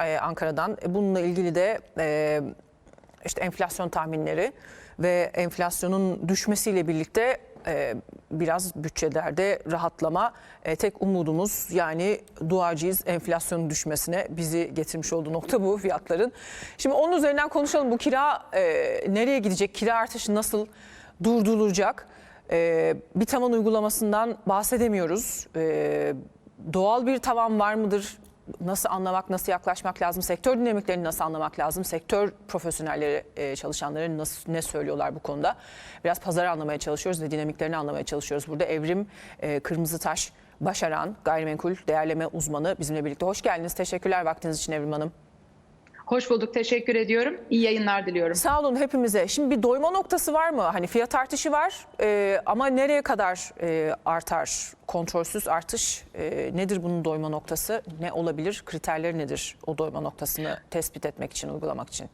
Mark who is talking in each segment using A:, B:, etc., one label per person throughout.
A: e, Ankara'dan. E, Bununla ilgili de e, işte enflasyon tahminleri ve enflasyonun düşmesiyle birlikte biraz bütçelerde rahatlama. Tek umudumuz yani duacıyız enflasyonun düşmesine bizi getirmiş olduğu nokta bu fiyatların. Şimdi onun üzerinden konuşalım. Bu kira nereye gidecek? Kira artışı nasıl durdurulacak? Bir tavan uygulamasından bahsedemiyoruz. Doğal bir tavan var mıdır? Nasıl anlamak, nasıl yaklaşmak lazım? Sektör dinamiklerini nasıl anlamak lazım? Sektör profesyonelleri, e, çalışanları nasıl ne söylüyorlar bu konuda? Biraz pazarı anlamaya çalışıyoruz ve dinamiklerini anlamaya çalışıyoruz. Burada Evrim e, Kırmızıtaş Başaran, gayrimenkul değerleme uzmanı bizimle birlikte. Hoş geldiniz. Teşekkürler vaktiniz için Evrim Hanım.
B: Hoş bulduk, teşekkür ediyorum. İyi yayınlar diliyorum.
A: Sağ olun hepimize. Şimdi bir doyma noktası var mı? Hani fiyat artışı var e, ama nereye kadar e, artar? Kontrolsüz artış e, nedir bunun doyma noktası? Ne olabilir? Kriterleri nedir o doyma noktasını tespit etmek için, uygulamak için?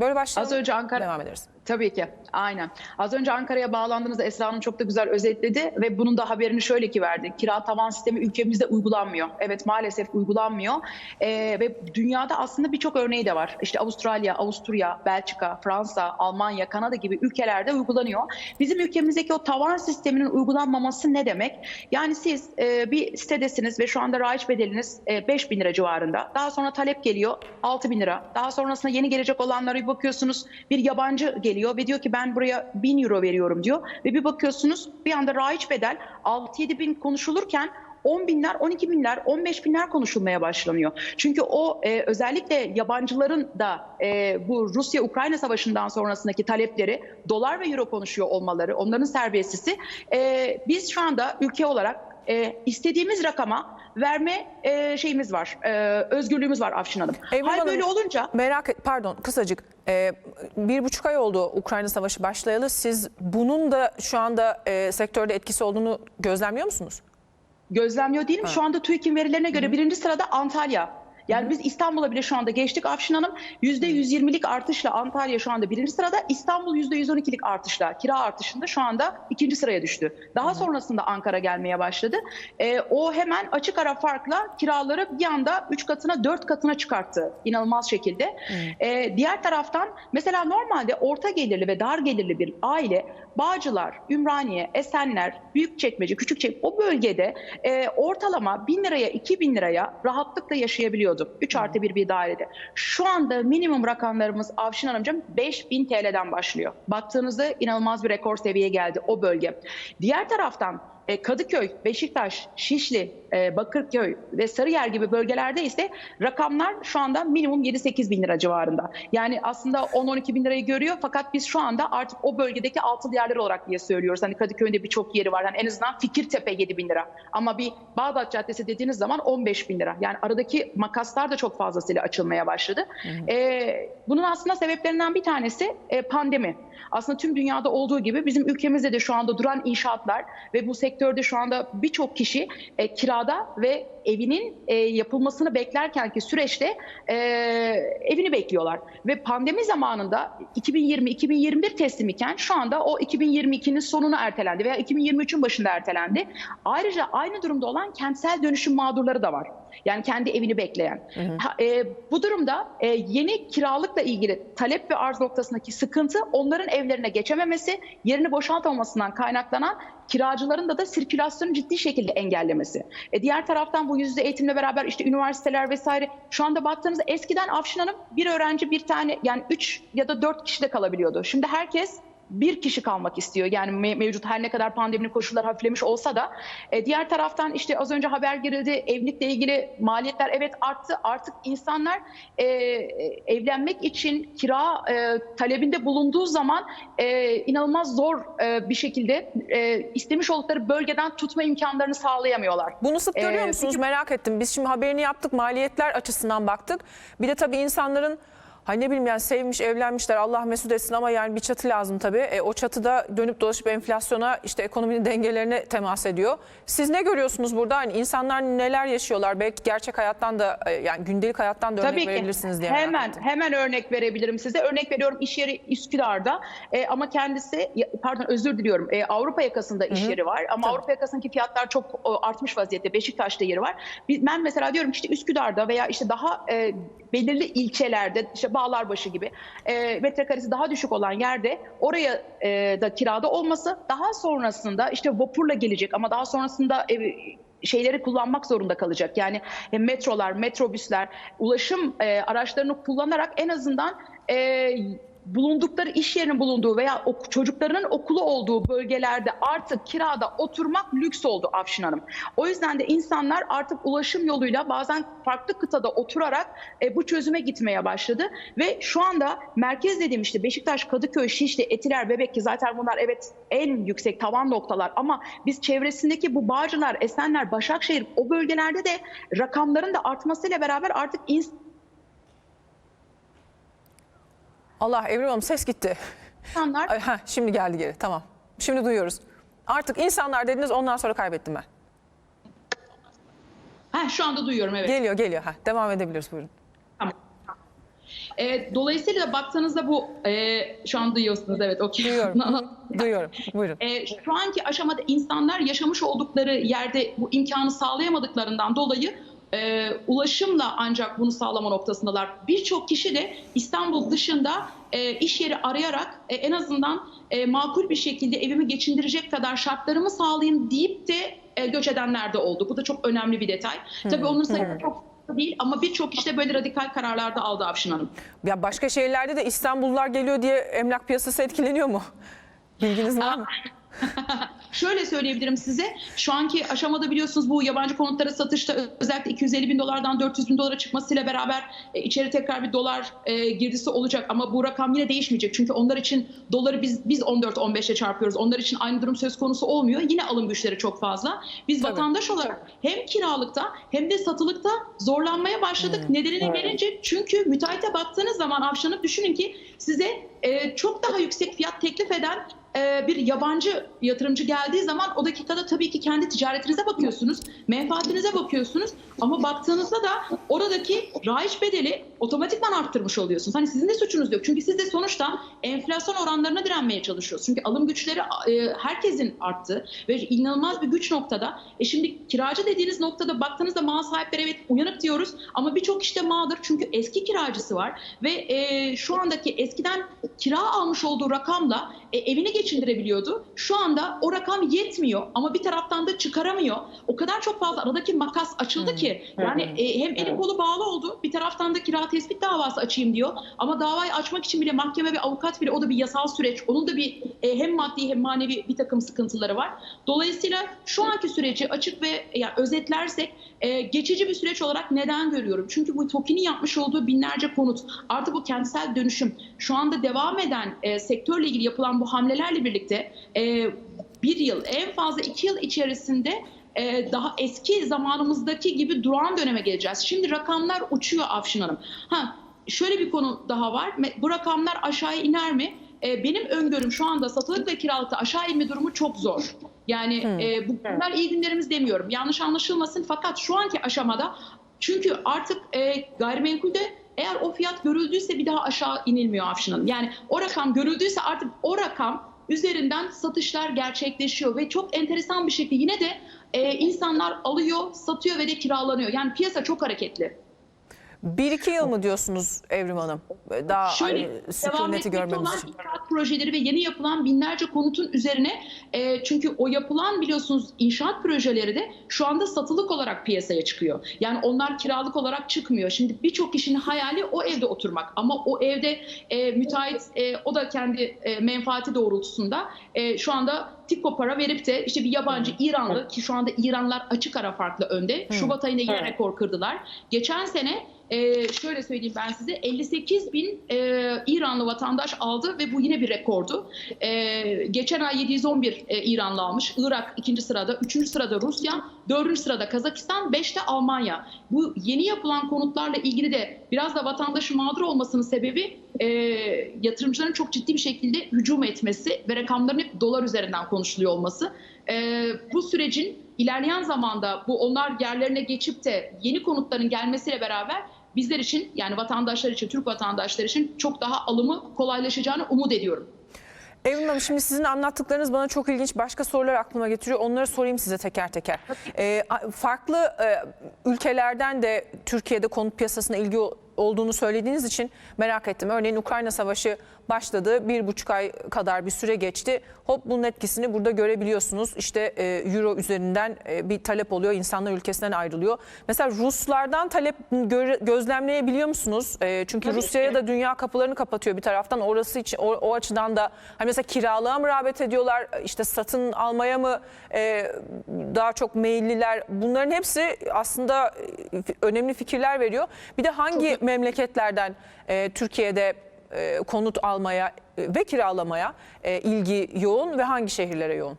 A: Böyle başlayalım.
B: Az önce Ankara-
A: Devam ederiz.
B: Tabii ki, aynen. Az önce Ankara'ya bağlandığınızda Esra Hanım çok da güzel özetledi ve bunun da haberini şöyle ki verdi. Kira tavan sistemi ülkemizde uygulanmıyor. Evet maalesef uygulanmıyor Ee, ve dünyada aslında birçok örneği de var. İşte Avustralya, Avusturya, Belçika, Fransa, Almanya, Kanada gibi ülkelerde uygulanıyor. Bizim ülkemizdeki o tavan sisteminin uygulanmaması ne demek? Yani siz e, bir sitedesiniz ve şu anda raiç bedeliniz e, 5 bin lira civarında. Daha sonra talep geliyor 6 bin lira. Daha sonrasında yeni gelecek olanlara bakıyorsunuz bir yabancı geliyor ve diyor ki ben buraya 1000 euro veriyorum diyor. Ve bir bakıyorsunuz bir anda raiç bedel 6-7 bin konuşulurken 10 binler, 12 binler, 15 binler konuşulmaya başlanıyor. Çünkü o e, özellikle yabancıların da e, bu Rusya-Ukrayna savaşından sonrasındaki talepleri dolar ve euro konuşuyor olmaları, onların serbestisi. E, biz şu anda ülke olarak e, istediğimiz rakama verme e, şeyimiz var, e, özgürlüğümüz var Afşin Hanım.
A: Evrim
B: Hal
A: Hanım,
B: böyle olunca
A: Merak et, pardon kısacık. Ee, bir buçuk ay oldu Ukrayna Savaşı başlayalı. Siz bunun da şu anda e, sektörde etkisi olduğunu gözlemliyor musunuz?
B: gözlemliyor değilim. Şu anda TÜİK'in verilerine göre birinci sırada Antalya. Yani biz İstanbul'a bile şu anda geçtik Afşin Hanım. %120'lik artışla Antalya şu anda birinci sırada. İstanbul %112'lik artışla kira artışında şu anda ikinci sıraya düştü. Daha sonrasında Ankara gelmeye başladı. Ee, o hemen açık ara farkla kiraları bir anda 3 katına 4 katına çıkarttı. İnanılmaz şekilde. Ee, diğer taraftan mesela normalde orta gelirli ve dar gelirli bir aile Bağcılar, Ümraniye, Esenler, Büyükçekmece, Küçükçekmece o bölgede e, ortalama 1000 liraya 2000 liraya rahatlıkla yaşayabiliyordu. 3 artı bir bir dairede. Şu anda minimum rakamlarımız Avşin Hanımcığım 5000 TL'den başlıyor. Baktığınızda inanılmaz bir rekor seviyeye geldi o bölge. Diğer taraftan e, Kadıköy, Beşiktaş, Şişli, e, Bakırköy ve Sarıyer gibi bölgelerde ise rakamlar şu anda minimum 7-8 bin lira civarında. Yani aslında 10-12 bin lirayı görüyor fakat biz şu anda artık o bölgedeki altı yerler olarak diye söylüyoruz. Hani Kadıköy'de birçok yeri var. Yani en azından Fikirtepe 7 bin lira. Ama bir Bağdat Caddesi dediğiniz zaman 15 bin lira. Yani aradaki makaslar da çok fazlasıyla açılmaya başladı. E, bunun aslında sebeplerinden bir tanesi e, pandemi. Aslında tüm dünyada olduğu gibi bizim ülkemizde de şu anda duran inşaatlar ve bu sektörde şu anda birçok kişi e, kirada ve evinin e, yapılmasını beklerkenki süreçte e, evini bekliyorlar. Ve pandemi zamanında 2020-2021 teslim iken şu anda o 2022'nin sonuna ertelendi veya 2023'ün başında ertelendi. Ayrıca aynı durumda olan kentsel dönüşüm mağdurları da var. Yani kendi evini bekleyen. Ha, e, bu durumda e, yeni kiralıkla ilgili talep ve arz noktasındaki sıkıntı onların evlerine geçememesi, yerini boşaltamamasından kaynaklanan kiracıların da da sirkülasyonu ciddi şekilde engellemesi. E, diğer taraftan bu yüzde eğitimle beraber işte üniversiteler vesaire şu anda baktığınızda eskiden Afşin Hanım bir öğrenci bir tane yani üç ya da dört kişi de kalabiliyordu. Şimdi herkes bir kişi kalmak istiyor. Yani me- mevcut her ne kadar pandeminin koşulları hafiflemiş olsa da. E, diğer taraftan işte az önce haber girildi evlilikle ilgili maliyetler evet arttı. Artık insanlar e, evlenmek için kira e, talebinde bulunduğu zaman e, inanılmaz zor e, bir şekilde e, istemiş oldukları bölgeden tutma imkanlarını sağlayamıyorlar.
A: Bunu sık görüyor
B: Ee,
A: musunuz?
B: peki-
A: Merak ettim. Biz şimdi haberini yaptık. Maliyetler açısından baktık. Bir de tabii insanların Hani ne bileyim yani sevmiş, evlenmişler Allah mesut etsin ama yani bir çatı lazım tabii. E, o çatıda dönüp dolaşıp enflasyona işte ekonominin dengelerine temas ediyor. Siz ne görüyorsunuz burada? Hani insanlar neler yaşıyorlar? Belki gerçek hayattan da e, yani gündelik hayattan da örnek
B: Tabii ki.
A: verebilirsiniz diye
B: Hemen hemen örnek verebilirim size. Örnek veriyorum iş yeri Üsküdar'da E, ama kendisi pardon özür diliyorum E, Avrupa yakasında iş yeri var ama
A: Tabii.
B: Avrupa yakasındaki fiyatlar çok o, artmış vaziyette. Beşiktaş'ta yeri var. Ben mesela diyorum işte Üsküdar'da veya işte daha e, belirli ilçelerde işte Bağlarbaşı gibi e, metrekaresi daha düşük olan yerde oraya e, da kirada olması daha sonrasında işte vapurla gelecek ama daha sonrasında e, şeyleri kullanmak zorunda kalacak. Yani e, metrolar, metrobüsler, ulaşım e, araçlarını kullanarak en azından e, bulundukları iş yerinin bulunduğu veya ok- çocuklarının okulu olduğu bölgelerde artık kirada oturmak lüks oldu Afşin Hanım. O yüzden de insanlar artık ulaşım yoluyla bazen farklı kıtada oturarak e, bu çözüme gitmeye başladı ve şu anda merkez dediğim işte Beşiktaş, Kadıköy, Şişli, Etiler, Bebek ki zaten bunlar evet en yüksek tavan noktalar ama biz çevresindeki bu Bağcılar, Esenler, Başakşehir o bölgelerde de rakamların da artmasıyla beraber artık ins-
A: Allah Evrim Hanım ses gitti.
B: insanlar
A: Ay, heh, şimdi geldi geri tamam. Şimdi duyuyoruz. Artık insanlar dediniz ondan sonra kaybettim ben.
B: ha şu anda duyuyorum evet.
A: Geliyor geliyor. Heh, devam edebiliriz buyurun.
B: Tamam. E, dolayısıyla da baktığınızda bu e, şu an duyuyorsunuz evet okey.
A: Duyuyorum. Duyuyorum. Buyurun.
B: E, şu anki aşamada insanlar yaşamış oldukları yerde bu imkanı sağlayamadıklarından dolayı e, ulaşımla ancak bunu sağlama noktasındalar. Birçok kişi de İstanbul dışında e, iş yeri arayarak e, en azından e, makul bir şekilde evimi geçindirecek kadar şartlarımı sağlayayım deyip de e, göç edenler de oldu. Bu da çok önemli bir detay. Tabii onun sayısı çok değil ama birçok kişi de böyle radikal kararlar da aldı Afşin Hanım.
A: Ya başka şehirlerde de İstanbullular geliyor diye emlak piyasası etkileniyor mu? Bilginiz var mı?
B: Şöyle söyleyebilirim size. Şu anki aşamada biliyorsunuz bu yabancı konutlara satışta özellikle 250 bin dolardan 400 bin dolara çıkmasıyla beraber e, içeri tekrar bir dolar e, girdisi olacak. Ama bu rakam yine değişmeyecek. Çünkü onlar için doları biz biz 14-15 ile çarpıyoruz. Onlar için aynı durum söz konusu olmuyor. Yine alım güçleri çok fazla. Biz
A: Tabii.
B: vatandaş olarak hem kiralıkta hem de satılıkta zorlanmaya başladık. Nedenine gelince çünkü müteahhite baktığınız zaman Avşan'ı düşünün ki size e, çok daha yüksek fiyat teklif eden e, bir yabancı yatırımcı geldiği zaman o dakikada tabii ki kendi ticaretinize bakıyorsunuz, menfaatinize bakıyorsunuz ama baktığınızda da oradaki raiç bedeli otomatikman arttırmış oluyorsunuz. Hani sizin de suçunuz yok. Çünkü siz de sonuçta enflasyon oranlarına direnmeye çalışıyorsunuz. Çünkü alım güçleri e, herkesin arttı ve inanılmaz bir güç noktada. E şimdi kiracı dediğiniz noktada baktığınızda mal sahipleri evet uyanık diyoruz ama birçok işte mağdur çünkü eski kiracısı var ve e, şu andaki eskiden kira almış olduğu rakamla evini geçindirebiliyordu. Şu anda o rakam yetmiyor ama bir taraftan da çıkaramıyor. O kadar çok fazla aradaki makas açıldı ki yani e, hem eli kolu bağlı oldu bir taraftan da kira tespit davası açayım diyor ama davayı açmak için bile mahkeme ve avukat bile o da bir yasal süreç. Onun da bir e, hem maddi hem manevi bir takım sıkıntıları var. Dolayısıyla şu anki süreci açık ve yani özetlersek e, geçici bir süreç olarak neden görüyorum? Çünkü bu TOKİ'nin yapmış olduğu binlerce konut artı bu kentsel dönüşüm şu anda devam eden e, sektörle ilgili yapılan bu hamlelerle birlikte e, bir yıl en fazla iki yıl içerisinde e, daha eski zamanımızdaki gibi durağan döneme geleceğiz. Şimdi rakamlar uçuyor Afşin Hanım. Ha, şöyle bir konu daha var. Bu rakamlar aşağıya iner mi? E, benim öngörüm şu anda satılık ve kiralıkta aşağı inme durumu çok zor. Yani e, bu bunlar iyi günlerimiz demiyorum. Yanlış anlaşılmasın fakat şu anki aşamada çünkü artık e, gayrimenkulde eğer o fiyat görüldüyse bir daha aşağı inilmiyor Afşin Hanım. Yani o rakam görüldüyse artık o rakam üzerinden satışlar gerçekleşiyor ve çok enteresan bir şekilde yine de e, insanlar alıyor, satıyor ve de kiralanıyor. Yani piyasa çok hareketli.
A: Bir iki yıl mı diyorsunuz Evrim Hanım? Daha
B: Şöyle
A: hani
B: devam etmekte
A: görmemiz
B: olan
A: için.
B: inşaat projeleri ve yeni yapılan binlerce konutun üzerine e, çünkü o yapılan biliyorsunuz inşaat projeleri de şu anda satılık olarak piyasaya çıkıyor. Yani onlar kiralık olarak çıkmıyor. Şimdi birçok kişinin hayali o evde oturmak ama o evde e, müteahhit e, o da kendi e, menfaati doğrultusunda e, şu anda tipo para verip de işte bir yabancı İranlı ki şu anda İranlılar açık ara farklı önde. Şubat ayında yine rekor kırdılar. Geçen sene ee, şöyle söyleyeyim ben size 58 bin e, İranlı vatandaş aldı ve bu yine bir rekordu. Ee, geçen ay 711 e, İranlı almış. Irak ikinci sırada, üçüncü sırada Rusya, dördüncü sırada Kazakistan, beşte Almanya. Bu yeni yapılan konutlarla ilgili de biraz da vatandaşın mağdur olmasının sebebi e, yatırımcıların çok ciddi bir şekilde hücum etmesi ve rakamların hep dolar üzerinden konuşuluyor olması. E, bu sürecin ilerleyen zamanda bu onlar yerlerine geçip de yeni konutların gelmesiyle beraber bizler için yani vatandaşlar için, Türk vatandaşları için çok daha alımı kolaylaşacağını umut ediyorum.
A: Evrim Hanım şimdi sizin anlattıklarınız bana çok ilginç. Başka sorular aklıma getiriyor. Onları sorayım size teker teker. Ee, farklı e, ülkelerden de Türkiye'de konut piyasasına ilgi olduğunu söylediğiniz için merak ettim. Örneğin Ukrayna Savaşı başladı. Bir buçuk ay kadar bir süre geçti. Hop bunun etkisini burada görebiliyorsunuz. İşte e, euro üzerinden e, bir talep oluyor. İnsanlar ülkesinden ayrılıyor. Mesela Ruslardan talep gö- gözlemleyebiliyor musunuz? E, çünkü Rusya'ya da dünya kapılarını kapatıyor bir taraftan. Orası için o, o açıdan da hani mesela kiralığa mı rağbet ediyorlar? İşte satın almaya mı e, daha çok meyilliler? Bunların hepsi aslında e, önemli fikirler veriyor. Bir de hangi memleketlerden e, Türkiye'de e, konut almaya e, ve kiralamaya e, ilgi yoğun ve hangi şehirlere yoğun?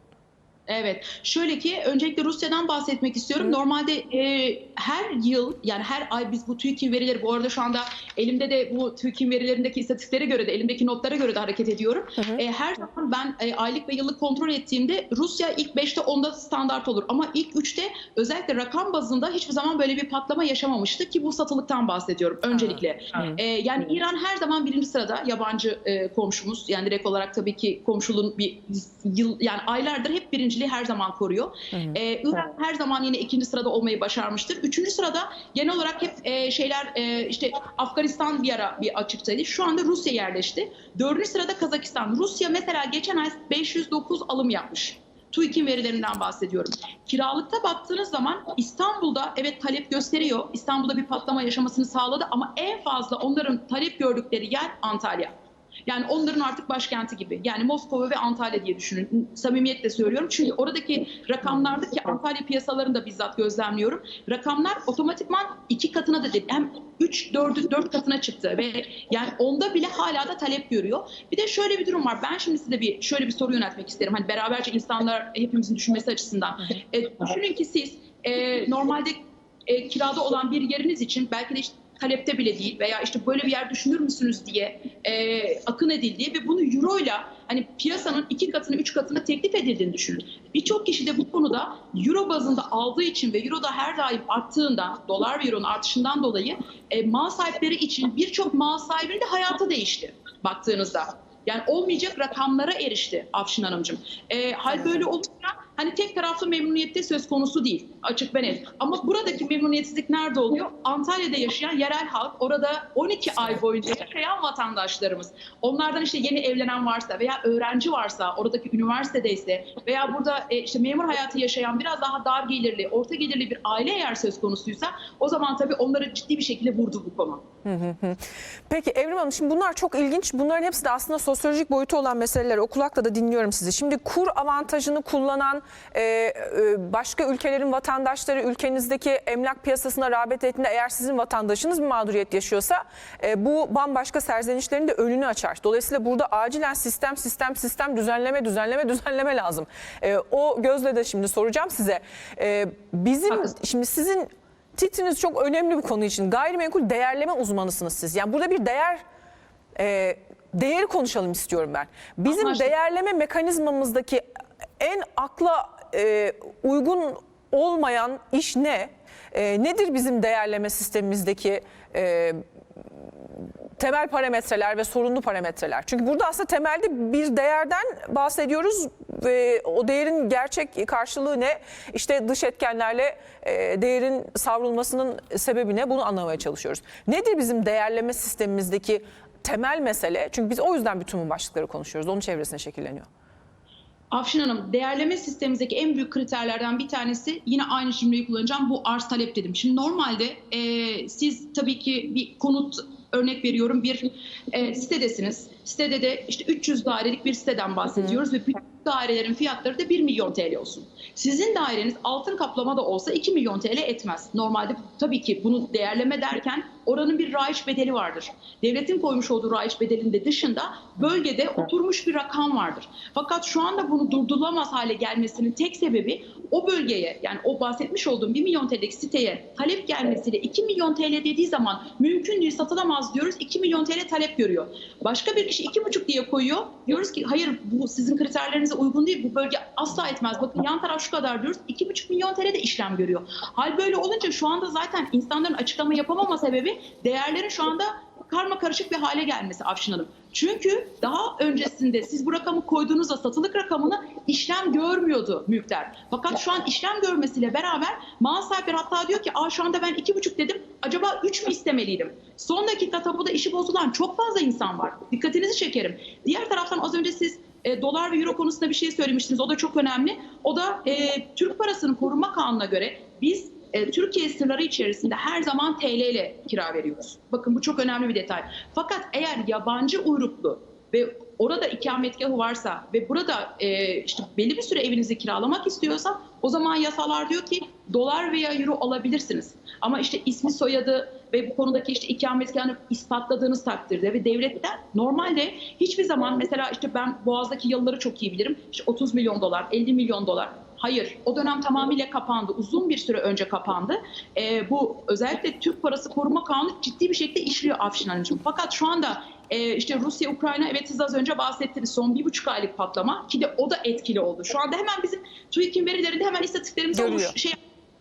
B: Evet. Şöyle ki öncelikle Rusya'dan bahsetmek istiyorum. Normalde e, her yıl yani her ay biz bu TÜİK'in verileri bu arada şu anda elimde de bu TÜİK'in verilerindeki istatistiklere göre de elimdeki notlara göre de hareket ediyorum. E, her zaman ben e, aylık ve yıllık kontrol ettiğimde Rusya ilk 5'te 10'da standart olur ama ilk 3'te özellikle rakam bazında hiçbir zaman böyle bir patlama yaşamamıştı ki bu satılıktan bahsediyorum öncelikle. E, yani İran her zaman birinci sırada yabancı e, komşumuz yani direkt olarak tabii ki komşuluğun bir yıl yani aylardır hep birinciliği her zaman koruyor. E, İran her zaman yine ikinci sırada olmayı başarmıştır. Üçüncü sırada genel olarak hep e, şeyler e, işte Afganistan bir ara bir açıktaydı. Şu anda Rusya yerleşti. Dördüncü sırada Kazakistan. Rusya mesela geçen ay 509 alım yapmış. TÜİK'in verilerinden bahsediyorum. Kiralıkta baktığınız zaman İstanbul'da evet talep gösteriyor. İstanbul'da bir patlama yaşamasını sağladı ama en fazla onların talep gördükleri yer Antalya. Yani onların artık başkenti gibi. Yani Moskova ve Antalya diye düşünün. Samimiyetle söylüyorum. Çünkü oradaki rakamlardaki Antalya piyasalarını da bizzat gözlemliyorum. Rakamlar otomatikman iki katına da. Hem 3 4 4 katına çıktı ve yani onda bile hala da talep görüyor. Bir de şöyle bir durum var. Ben şimdi size bir şöyle bir soru yöneltmek isterim. Hani beraberce insanlar hepimizin düşünmesi açısından. E, düşünün ki siz e, normalde e, kirada olan bir yeriniz için belki de işte talepte bile değil veya işte böyle bir yer düşünür müsünüz diye e, akın edildiği ve bunu euro ile hani piyasanın iki katını üç katını teklif edildiğini düşünün. Birçok kişi de bu konuda euro bazında aldığı için ve euro da her daim arttığından dolar ve euronun artışından dolayı e, mal sahipleri için birçok mal sahibinin de hayatı değişti baktığınızda. Yani olmayacak rakamlara erişti Afşin Hanımcığım. E, hal böyle olunca hani tek taraflı memnuniyette söz konusu değil. Açık ve net. Ama buradaki memnuniyetsizlik nerede oluyor? Antalya'da yaşayan yerel halk, orada 12 ay boyunca yaşayan vatandaşlarımız. Onlardan işte yeni evlenen varsa veya öğrenci varsa, oradaki üniversitedeyse veya burada e, işte memur hayatı yaşayan biraz daha dar gelirli, orta gelirli bir aile eğer söz konusuysa o zaman tabii onları ciddi bir şekilde vurdu bu konu.
A: Peki Evrim Hanım şimdi bunlar çok ilginç. Bunların hepsi de aslında sosyolojik boyutu olan meseleler. O kulakla da dinliyorum sizi. Şimdi kur avantajını kullanan e, e, başka ülkelerin vatandaşları ülkenizdeki emlak piyasasına rağbet ettiğinde eğer sizin vatandaşınız bir mağduriyet yaşıyorsa e, bu bambaşka serzenişlerin de önünü açar. Dolayısıyla burada acilen sistem sistem sistem düzenleme düzenleme düzenleme lazım. E, o gözle de şimdi soracağım size. E, bizim
B: Haklısın.
A: şimdi sizin titriniz çok önemli bir konu için. Gayrimenkul değerleme uzmanısınız siz. Yani burada bir değer e, değeri konuşalım istiyorum ben. Bizim
B: Anlaştık.
A: değerleme mekanizmamızdaki en akla e, uygun olmayan iş ne? E, nedir bizim değerleme sistemimizdeki e, temel parametreler ve sorunlu parametreler? Çünkü burada aslında temelde bir değerden bahsediyoruz ve o değerin gerçek karşılığı ne? İşte dış etkenlerle e, değerin savrulmasının sebebi ne? Bunu anlamaya çalışıyoruz. Nedir bizim değerleme sistemimizdeki temel mesele? Çünkü biz o yüzden bütün bu başlıkları konuşuyoruz. Onun çevresine şekilleniyor.
B: Afşin Hanım, değerleme sistemimizdeki en büyük kriterlerden bir tanesi yine aynı cümleyi kullanacağım. Bu arz talep dedim. Şimdi normalde e, siz tabii ki bir konut örnek veriyorum bir e, sitedesiniz. Sitede de işte 300 dairelik bir siteden bahsediyoruz ve bütün dairelerin fiyatları da 1 milyon TL olsun. Sizin daireniz altın kaplama da olsa 2 milyon TL etmez. Normalde tabii ki bunu değerleme derken oranın bir raiç bedeli vardır. Devletin koymuş olduğu raiç bedelinde dışında bölgede oturmuş bir rakam vardır. Fakat şu anda bunu durdurulamaz hale gelmesinin tek sebebi o bölgeye yani o bahsetmiş olduğum 1 milyon TL'lik siteye talep gelmesiyle 2 milyon TL dediği zaman mümkün değil satılamaz diyoruz. 2 milyon TL talep görüyor. Başka bir kişi 2,5 diye koyuyor. Diyoruz ki hayır bu sizin kriterlerinize uygun değil. Bu bölge asla etmez. Bakın yan taraf şu kadar diyoruz. 2,5 milyon TL de işlem görüyor. Hal böyle olunca şu anda zaten insanların açıklama yapamama sebebi değerlerin şu anda karma karışık bir hale gelmesi Afşin Hanım. Çünkü daha öncesinde siz bu rakamı koyduğunuzda satılık rakamını işlem görmüyordu mülkler. Fakat şu an işlem görmesiyle beraber mal sahipleri hatta diyor ki Aa, şu anda ben iki buçuk dedim acaba üç mü istemeliydim? Son dakika tapuda işi bozulan çok fazla insan var. Dikkatinizi çekerim. Diğer taraftan az önce siz e, dolar ve euro konusunda bir şey söylemiştiniz. O da çok önemli. O da e, Türk parasının korunma kanununa göre biz e, Türkiye sınırları içerisinde her zaman TL ile kira veriyoruz. Bakın bu çok önemli bir detay. Fakat eğer yabancı uyruklu ve orada ikametgahı varsa ve burada e, işte belli bir süre evinizi kiralamak istiyorsa o zaman yasalar diyor ki dolar veya euro alabilirsiniz. Ama işte ismi soyadı ve bu konudaki işte ikametgahını ispatladığınız takdirde ve devletten normalde hiçbir zaman mesela işte ben Boğaz'daki yılları çok iyi bilirim. İşte 30 milyon dolar, 50 milyon dolar Hayır, o dönem tamamıyla kapandı. Uzun bir süre önce kapandı. Ee, bu özellikle Türk Parası Koruma Kanunu ciddi bir şekilde işliyor Afşin Hanımcığım. Fakat şu anda e, işte Rusya, Ukrayna evet siz az önce bahsettiniz son bir buçuk aylık patlama ki de o da etkili oldu. Şu anda hemen bizim TÜİK'in verilerinde hemen istatistiklerimiz olmuş şey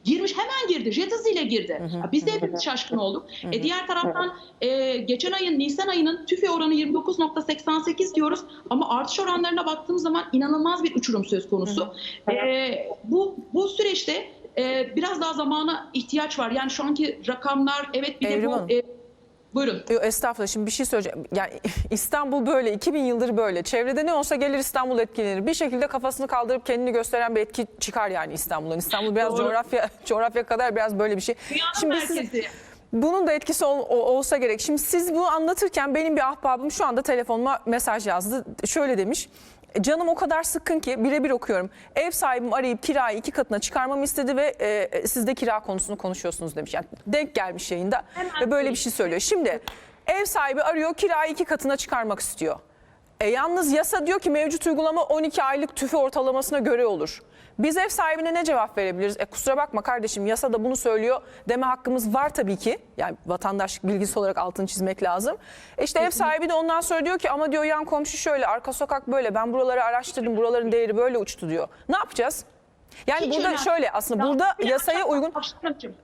B: girmiş hemen girdi. Jet hızıyla girdi. Ya Biz de hepimiz şaşkın olduk. E, diğer taraftan e, geçen ayın Nisan ayının tüfe oranı 29.88 diyoruz ama artış oranlarına baktığımız zaman inanılmaz bir uçurum söz konusu. E, bu bu süreçte e, biraz daha zamana ihtiyaç var. Yani şu anki rakamlar evet bir de bu e, buyurun.
A: Estağfurullah şimdi bir şey söyleyeceğim. Yani İstanbul böyle 2000 yıldır böyle. Çevrede ne olsa gelir İstanbul etkilenir. Bir şekilde kafasını kaldırıp kendini gösteren bir etki çıkar yani İstanbul'un. İstanbul biraz
B: Doğru.
A: coğrafya coğrafya kadar biraz böyle bir şey.
B: Dünyanın
A: Şimdi siz-
B: merkezi.
A: bunun da etkisi ol- o- olsa gerek. Şimdi siz bunu anlatırken benim bir ahbabım şu anda telefonuma mesaj yazdı. Şöyle demiş. Canım o kadar sıkkın ki birebir okuyorum. Ev sahibim arayıp kirayı iki katına çıkarmamı istedi ve e, siz de kira konusunu konuşuyorsunuz demiş. Yani denk gelmiş yayında
B: Hemen
A: ve böyle bir şey söylüyor. Şimdi ev sahibi arıyor kirayı iki katına çıkarmak istiyor. E, yalnız yasa diyor ki mevcut uygulama 12 aylık tüfe ortalamasına göre olur. Biz ev sahibine ne cevap verebiliriz? E, kusura bakma kardeşim yasa da bunu söylüyor deme hakkımız var tabii ki. Yani vatandaş bilgisi olarak altını çizmek lazım. E işte ev sahibi de ondan sonra diyor ki ama diyor yan komşu şöyle arka sokak böyle ben buraları araştırdım buraların değeri böyle uçtu diyor. Ne yapacağız? Yani
B: Hiç
A: burada
B: önemli.
A: şöyle aslında burada yasaya uygun.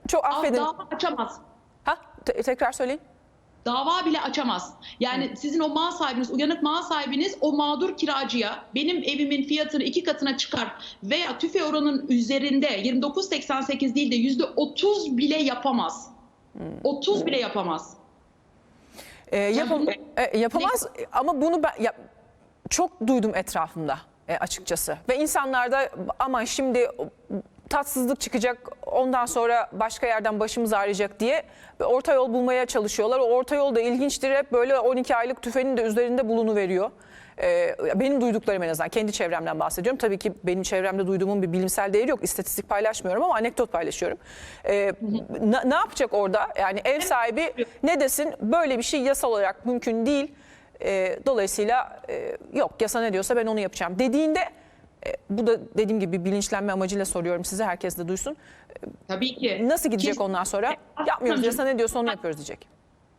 A: Çok affedin.
B: Dava açamaz.
A: ha te- tekrar söyleyin.
B: Dava bile açamaz. Yani sizin o mal sahibiniz, uyanık mal sahibiniz o mağdur kiracıya benim evimin fiyatını iki katına çıkar veya tüfe oranın üzerinde 29.88 değil de yüzde 30 bile yapamaz. 30 bile yapamaz.
A: E, yapam- e, yapamaz ama bunu ben ya, çok duydum etrafımda e, açıkçası. Ve insanlar da aman şimdi tatsızlık çıkacak ondan sonra başka yerden başımız ağrıyacak diye orta yol bulmaya çalışıyorlar. O orta yol da ilginçtir hep böyle 12 aylık tüfenin de üzerinde bulunuveriyor. Ee, benim duyduklarım en azından kendi çevremden bahsediyorum. Tabii ki benim çevremde duyduğumun bir bilimsel değeri yok. İstatistik paylaşmıyorum ama anekdot paylaşıyorum. Ee, ne, ne yapacak orada? Yani ev sahibi ne desin? Böyle bir şey yasal olarak mümkün değil. Ee, dolayısıyla e, yok yasa ne diyorsa ben onu yapacağım dediğinde bu da dediğim gibi bilinçlenme amacıyla soruyorum size herkes de duysun.
B: Tabii ki.
A: Nasıl gidecek
B: Kes-
A: ondan sonra? Yapmıyoruz yasa ne diyorsa onu yapıyoruz diyecek.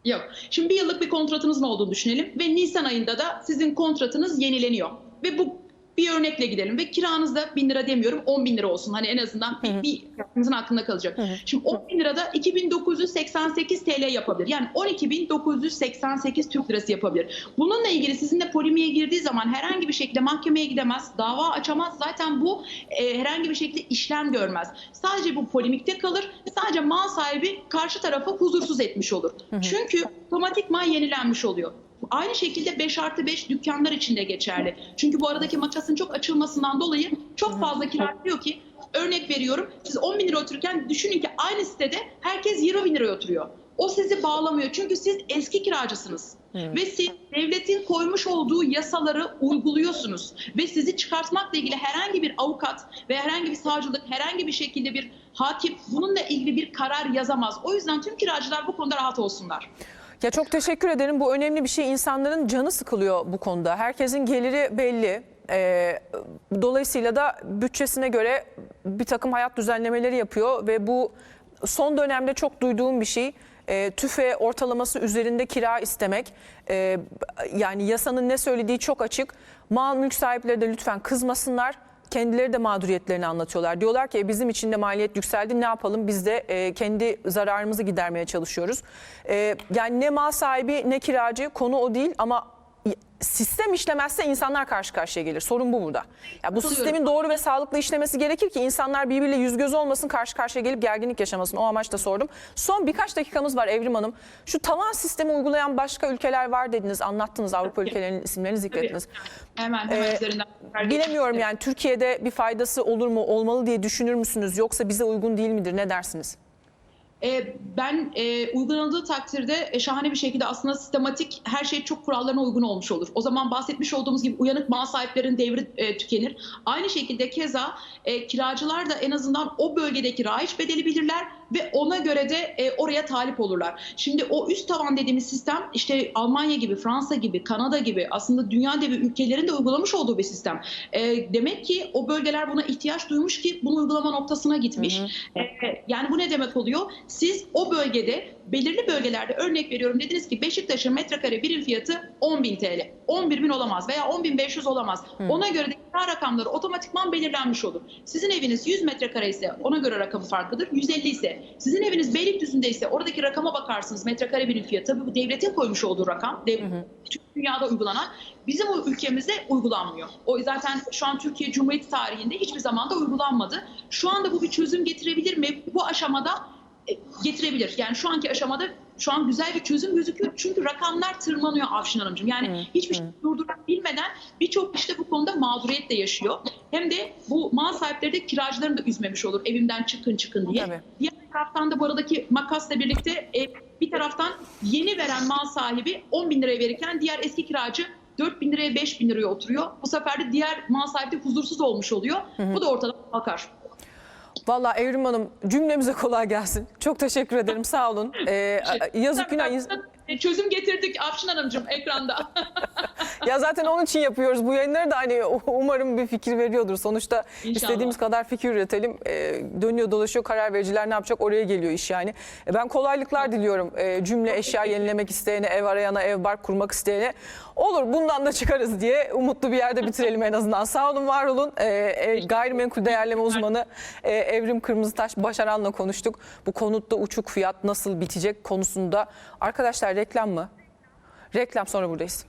B: Yok. Şimdi bir yıllık bir kontratınızın olduğunu düşünelim ve Nisan ayında da sizin kontratınız yenileniyor. Ve bu bir örnekle gidelim ve kiranız da 1000 lira demiyorum 10 bin lira olsun. Hani en azından bir, bir aklınızın aklında kalacak. Şimdi 10 bin lirada 2988 TL yapabilir. Yani 12988 Türk lirası yapabilir. Bununla ilgili sizinle polemiğe girdiği zaman herhangi bir şekilde mahkemeye gidemez, dava açamaz. Zaten bu e, herhangi bir şekilde işlem görmez. Sadece bu polemikte kalır. Sadece mal sahibi karşı tarafı huzursuz etmiş olur. Çünkü otomatikman yenilenmiş oluyor. Aynı şekilde 5 artı 5 dükkanlar için de geçerli. Çünkü bu aradaki makasın çok açılmasından dolayı çok fazla kira diyor ki örnek veriyorum siz 10 bin lira otururken düşünün ki aynı sitede herkes 20 bin liraya oturuyor. O sizi bağlamıyor çünkü siz eski kiracısınız. Ve siz devletin koymuş olduğu yasaları uyguluyorsunuz. Ve sizi çıkartmakla ilgili herhangi bir avukat ve herhangi bir savcılık, herhangi bir şekilde bir hakim bununla ilgili bir karar yazamaz. O yüzden tüm kiracılar bu konuda rahat olsunlar.
A: Ya çok teşekkür ederim. Bu önemli bir şey. İnsanların canı sıkılıyor bu konuda. Herkesin geliri belli. Ee, dolayısıyla da bütçesine göre bir takım hayat düzenlemeleri yapıyor ve bu son dönemde çok duyduğum bir şey. Ee, tüfe ortalaması üzerinde kira istemek. Ee, yani yasanın ne söylediği çok açık. Mal mülk sahipleri de lütfen kızmasınlar. Kendileri de mağduriyetlerini anlatıyorlar. Diyorlar ki "E, bizim için de maliyet yükseldi ne yapalım biz de e, kendi zararımızı gidermeye çalışıyoruz. E, yani ne mal sahibi ne kiracı konu o değil ama sistem işlemezse insanlar karşı karşıya gelir. Sorun bu burada. Ya bu sistemin doğru ve sağlıklı işlemesi gerekir ki insanlar birbiriyle yüz göz olmasın, karşı karşıya gelip gerginlik yaşamasın. O amaçla sordum. Son birkaç dakikamız var Evrim Hanım. Şu tavan sistemi uygulayan başka ülkeler var dediniz, anlattınız. Avrupa ülkelerinin isimlerini zikrettiniz.
B: Hemen hemen
A: Ee,
B: üzerinden.
A: Bilemiyorum yani Türkiye'de bir faydası olur mu, olmalı diye düşünür müsünüz? Yoksa bize uygun değil midir? Ne dersiniz?
B: E, ben e, uygulandığı takdirde e, şahane bir şekilde aslında sistematik her şey çok kurallarına uygun olmuş olur. O zaman bahsetmiş olduğumuz gibi uyanık mal sahiplerin devri e, tükenir. Aynı şekilde keza e, kiracılar da en azından o bölgedeki rayiç bedeli bilirler ve ona göre de e, oraya talip olurlar. Şimdi o üst tavan dediğimiz sistem işte Almanya gibi, Fransa gibi, Kanada gibi aslında dünya devi ülkelerin de uygulamış olduğu bir sistem. E, demek ki o bölgeler buna ihtiyaç duymuş ki bunu uygulama noktasına gitmiş. E, yani bu ne demek oluyor? Siz o bölgede belirli bölgelerde örnek veriyorum dediniz ki Beşiktaş'ın metrekare birim fiyatı 10.000 TL. 11.000 olamaz veya 10.500 olamaz. Ona göre de kira rakamları otomatikman belirlenmiş olur. Sizin eviniz 100 metrekare ise ona göre rakamı farklıdır. 150 ise sizin eviniz Beylikdüzü'nde ise oradaki rakama bakarsınız metrekare birim fiyatı. Tabii bu devletin koymuş olduğu rakam. Dev, Tüm dünyada uygulanan. Bizim ülkemizde uygulanmıyor. O zaten şu an Türkiye Cumhuriyeti tarihinde hiçbir zaman da uygulanmadı. Şu anda bu bir çözüm getirebilir mi? Bu aşamada getirebilir. Yani şu anki aşamada şu an güzel bir çözüm gözüküyor. Çünkü rakamlar tırmanıyor Afşin Hanımcığım. Yani hiçbir şey durdurabilmeden birçok işte bu konuda mağduriyet de yaşıyor. Hem de bu mal sahipleri de kiracılarını da üzmemiş olur. Evimden çıkın çıkın diye.
A: Tabii.
B: Diğer taraftan da bu aradaki makasla birlikte e, bir taraftan yeni veren mal sahibi 10 bin liraya verirken diğer eski kiracı 4 bin liraya 5 bin liraya oturuyor. Bu sefer de diğer mal sahibi de huzursuz olmuş oluyor. Bu da ortadan kalkar.
A: Vallahi Evrim Hanım cümlemize kolay gelsin. Çok teşekkür ederim. Sağ olun. Ee, yazık günah.
B: E, Çözüm getirdik Afşin Hanımcığım ekranda.
A: Ya zaten onun için yapıyoruz bu yayınları da hani umarım bir fikir veriyordur. Sonuçta
B: İnşallah.
A: istediğimiz kadar fikir üretelim. Ee, dönüyor dolaşıyor karar vericiler ne yapacak oraya geliyor iş yani. E, ben kolaylıklar diliyorum Ee, cümle eşya yenilemek isteyene, ev arayana, ev bark kurmak isteyene. Olur bundan da çıkarız diye umutlu bir yerde bitirelim en azından. Sağ olun var olun. Ee, e, gayrimenkul değerleme uzmanı e, Evrim Kırmızıtaş Başaran'la konuştuk. Bu konutta uçuk fiyat nasıl bitecek konusunda. Arkadaşlar reklam mı? Reklam sonra buradayız.